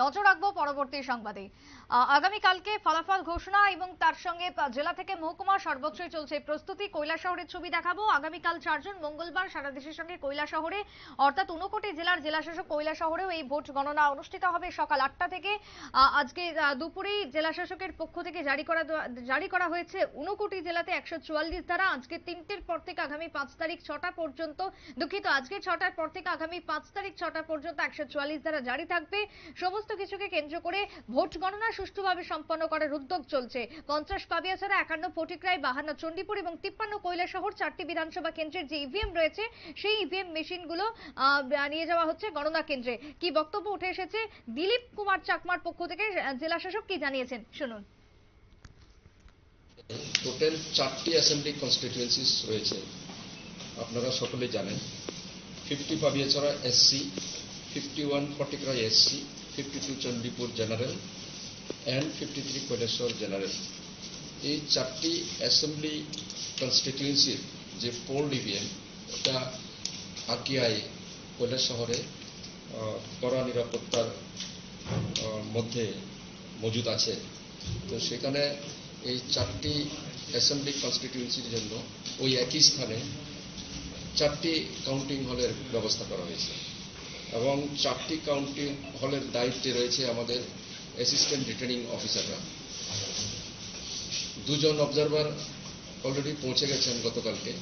নজর রাখব পরবর্তী সংবাদে। আগামীকালকে ফলাফল ঘোষণা এবং তার সঙ্গে জেলা থেকে মহকুমা সর্বত্রই চলছে প্রস্তুতি। শহরের ছবি দেখাবো। আগামীকাল চারজন, মঙ্গলবার সারা দেশের সঙ্গে শহরে, অর্থাৎ ঊনকোটি জেলার জেলাশাসক শহরেও এই ভোট গণনা অনুষ্ঠিত হবে সকাল আটটা থেকে। আজকে দুপুরেই জেলাশাসকের পক্ষ থেকে জারি করা জারি করা হয়েছে ঊনকোটি জেলাতে একশো চুয়াল্লিশ ধারা। আজকে তিনটের পর থেকে আগামী পাঁচ তারিখ ছটা পর্যন্ত দুঃখিত, আজকে ছটার পর থেকে আগামী পাঁচ তারিখ ছটা পর্যন্ত একশো চুয়াল্লিশ ধারা জারি থাকবে। সমস্ত কিছুকে কেন্দ্র করে ভোট গণনা সুষ্ঠুভাবে সম্পন্ন করার উদ্যোগ চলছে। পঞ্চাশ ছাড়া একান্ন বাহান্ন চণ্ডীপুর এবং তিপ্পান্ন চারটি বিধানসভা কেন্দ্রের যে ইভিএম রয়েছে, সেই ইভিএম মেশিনগুলো নিয়ে যাওয়া হচ্ছে গণনা কেন্দ্রে। কি বক্তব্য উঠে এসেছে? দিলীপ কুমার চাকমার পক্ষ থেকে জেলা শাসক কি জানিয়েছেন? শুনুন। টোটাল চারটি অ্যাসেম্বলি কনস্টিটিউয়েন্সিস রয়েছে। আপনারা সকলে জানেন fifty Pabiachhara SC fifty one SC fifty two Chandipur general and fifty three Kaileshwar general এই চারটি অ্যাসেম্বলি কনস্টিটিউয়েন্সির যে পোল ইভিএম এটা আরটিআই কৈলাস শহরে কড়া নিরাপত্তার মধ্যে মজুদ আছে। তো সেখানে এই চারটি অ্যাসেম্বলি কনস্টিটিউয়েন্সির জন্য ওই একই স্থানে চারটি কাউন্টিং হলের ব্যবস্থা করা হয়েছে। এবং চারটি কাউন্টি হলের দায়িত্বে রয়েছে আমাদের অ্যাসিস্ট্যান্ট রিটার্নিং অফিসাররা দুজন অবজারভার অলরেডি পৌঁছে গেছেন গতকালকে।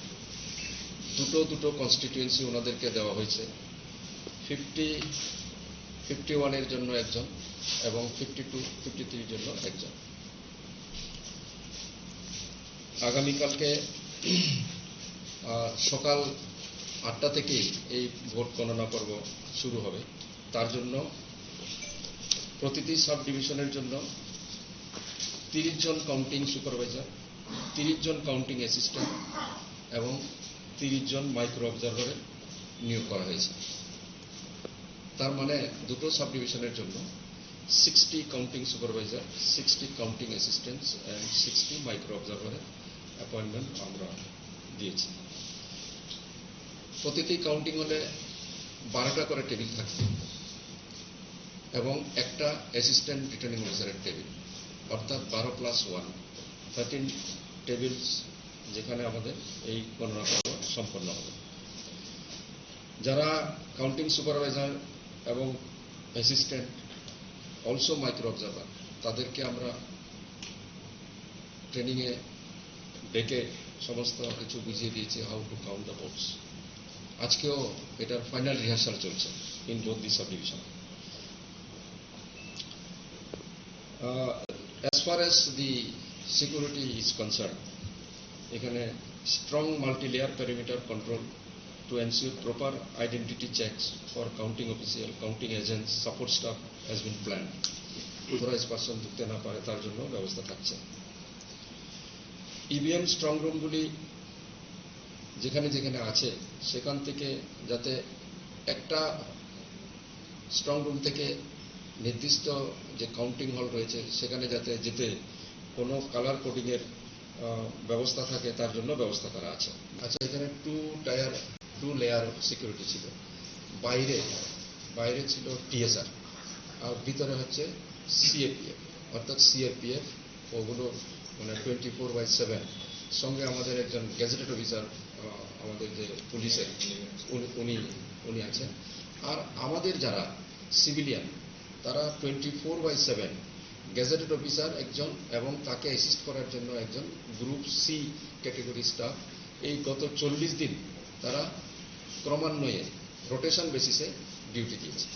দুটো দুটো কনস্টিটিউয়েন্সি ওনাদেরকে দেওয়া হয়েছে। ফিফটি ফিফটি ওয়ানের জন্য একজন এবং ফিফটি টু ফিফটি থ্রির জন্য একজন। আগামীকালকে সকাল আটটা থেকেই এই ভোট গণনা পর্ব শুরু হবে। তার জন্য প্রতিটি সাব ডিভিশনের জন্য তিরিশ জন কাউন্টিং সুপারভাইজার তিরিশ জন কাউন্টিং অ্যাসিস্ট্যান্ট এবং তিরিশ জন মাইক্রো অবজারভারের নিয়োগ করা হয়েছে। তার মানে দুটো সাব ডিভিশনের জন্য sixty counting supervisor sixty counting assistants and sixty micro অবজারভারের appointment আমরা দিয়েছি। প্রতিটি কাউন্টিং হলে বারোটা করে টেবিল থাকছে। এবং একটা অ্যাসিস্ট্যান্ট রিটার্নিং অফিসারের টেবিল অর্থাৎ বারো প্লাস ওয়ান থার্টিন টেবিলস যেখানে আমাদের এই গণনা সম্পন্ন হবে। যারা কাউন্টিং সুপারভাইজার এবং অ্যাসিস্ট্যান্ট অলসো মাইক্রো অবজারভার তাদেরকে আমরা ট্রেনিংয়ে ডেকে সমস্ত কিছু বুঝিয়ে দিয়েছি how to count the votes আজকেও এটার ফাইনাল রিহার্সাল চলছে in both the sub division as far as the security is concern এখানে strong multilayer perimeter control to ensure proper identity checks for counting official, counting agents, support staff has been planned. authorized person ঢুকতে না পারে তার জন্য ব্যবস্থা থাকছে EVM strong রুমগুলি যেখানে যেখানে আছে, সেখান থেকে যাতে একটা স্ট্রং রুম থেকে নির্দিষ্ট যে কাউন্টিং হল রয়েছে, সেখানে যাতে যেতে কোনো কালার কোডিংয়ের ব্যবস্থা থাকে, তার জন্য ব্যবস্থা করা আছে। আচ্ছা এখানে two tier two layer security ছিল। বাইরে বাইরে ছিল টিএসআর আর ভিতরে হচ্ছে সিএপিএফ অর্থাৎ সিএপিএফ ওগুলো মানে টোয়েন্টি ফোর বাই সেভেন সঙ্গে আমাদের একজন গ্যাজেটেড অফিসার আমাদের যে পুলিশের উনি উনি আছেন। আর আমাদের যারা সিভিলিয়ান তারা twenty four by seven gazetted officer একজন এবং তাকে অ্যাসিস্ট করার জন্য একজন গ্রুপ সি ক্যাটেগরি স্টাফ এই গত চল্লিশ দিন তারা ক্রমান্বয়ে রোটেশন বেসিসে ডিউটি দিয়েছে।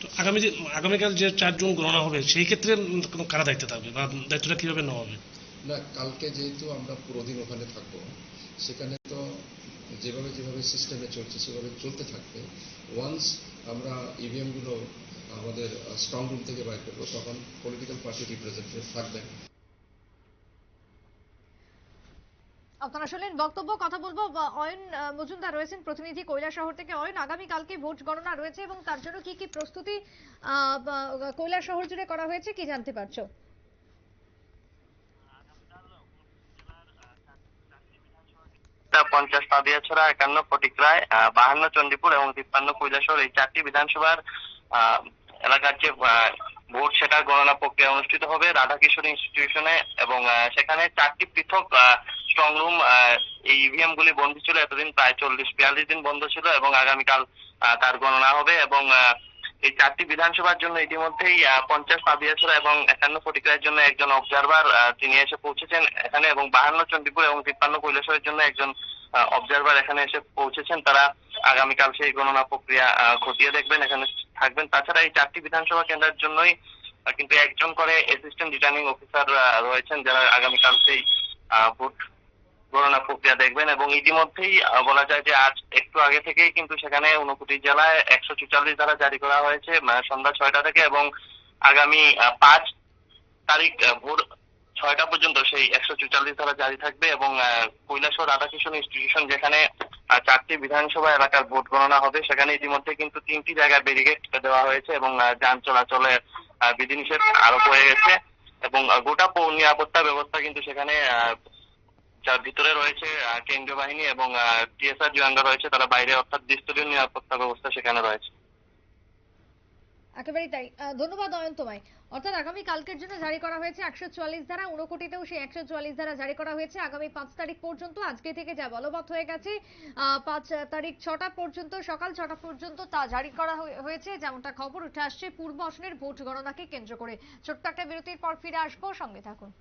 তো আগামী যে আগামীকাল যে চারজন গণনা হবে সেই ক্ষেত্রে কোনো কারা দায়িত্বে থাকবে বা দায়িত্বটা কীভাবে নেওয়া হবে? না কালকে যেহেতু আমরা পুরো দিন ওখানে থাকব সেখানে তো যেভাবে যেভাবে সিস্টেমে চলছে, সেভাবে চলতে থাকবে। ওয়ান্স আমরা ইভিএমগুলো আমাদের স্ট্রং রুম থেকে বাইর করব, তখন পলিটিক্যাল পার্টি রিপ্রেজেন্টেটিভ থাকবেন। আপনারা শুনলেন বক্তব্য, কথা বলব। অয়ন মজুমদার রয়েছেন, প্রতিনিধি শহর থেকে। অয়ন, আগামীকালকে ভোট গণনা রয়েছে এবং তার জন্য কি কি প্রস্তুতি শহর জুড়ে করা হয়েছে, কি জানতে পারছ? পঞ্চাশ পাবিয়াছড়া একান্ন ফটিকরায় বাহান্ন চণ্ডীপুর এবং তিপ্পান্ন কৈলাসহর। এই চারটি বিধানসভার এলাকার যে ভোট সেটা গণনা প্রক্রিয়া অনুষ্ঠিত হবে রাধাকিশোর ইনস্টিটিউশনে এবং সেখানে চারটি পৃথক স্ট্রং রুম এই ইভিএম গুলি বন্ধ ছিল। এতদিন প্রায় চল্লিশ, বিয়াল্লিশ দিন বন্ধ ছিল এবং আগামীকাল তার গণনা হবে এবং এই চারটি বিধানসভার জন্য ইতিমধ্যেই পঞ্চাশ পাবিয়াছড়া এবং একান্ন ফটিকার জন্য একজন অবজারভার তিনি এসে পৌঁছেছেন এখানে এবং বাহান্ন চণ্ডীপুর এবং তিপ্পান্ন কৈলাসরের জন্য একজন অবজারভার এখানে এসে পৌঁছেছেন। তারা আগামীকাল সেই গণনা প্রক্রিয়া খতিয়ে দেখবেন, এখানে থাকবেন। তাছাড়া এই চারটি বিধানসভা কেন্দ্রের জন্যই কিন্তু একজন করে অ্যাসিস্ট্যান্ট রিটার্নিং অফিসার রয়েছেন, যারা আগামীকাল সেই ভোট গণনা প্রক্রিয়া দেখবেন এবং ইতিমধ্যেই বলা যায় যে আজ একটু আগে থেকেই কিন্তু সেখানে ঊনকোটি জেলায় একশো চুচাল্লিশ ধারা জারি করা হয়েছে সন্ধ্যা ছয়টা থেকে এবং আগামী পাঁচ তারিখ ভোর ছয়টা পর্যন্ত সেই একশো চুচাল্লিশ ধারা জারি থাকবে এবং কৈলাসহর রাধাকৃষ্ণ ইনস্টিটিউশন যেখানে চারটি বিধানসভা এলাকার ভোট গণনা হবে, সেখানে ইতিমধ্যে কিন্তু তিনটি জায়গায় ব্যারিকেড দেওয়া হয়েছে এবং যান চলাচলে বিধিনিষেধ আরোপ হয়ে গেছে এবং গোটা পৌর নিরাপত্তা ব্যবস্থা কিন্তু সেখানে যার ভিতরে রয়েছে কেন্দ্রীয় বাহিনী এবং টিএসআর জওয়ানরা রয়েছে, তারা বাইরে অর্থাৎ দ্বিস্তরীয় নিরাপত্তা ব্যবস্থা সেখানে রয়েছে। একেবারেই তাই। ধন্যবাদ অয়ন তোমায়। অর্থাৎ আগামী কালকের জন্য জারি করা হয়েছে একশো চুয়াল্লিশ ধারা, ঊনকোটিতেও সেই একশো চুয়াল্লিশ ধারা জারি করা হয়েছে। আগামী পাঁচ তারিখ পর্যন্ত, আজকে থেকে যা বলবৎ হয়ে গেছে পাঁচ তারিখ ছটা পর্যন্ত, সকাল ছটা পর্যন্ত তা জারি করা হয়ে- হয়েছে। যেমনটা খবর উঠে আসছে, পূর্ব আসনের ভোট গণনাকে কেন্দ্র করে। ছোট্ট একটা বিরতির পর ফিরে আসব, সঙ্গে থাকুন।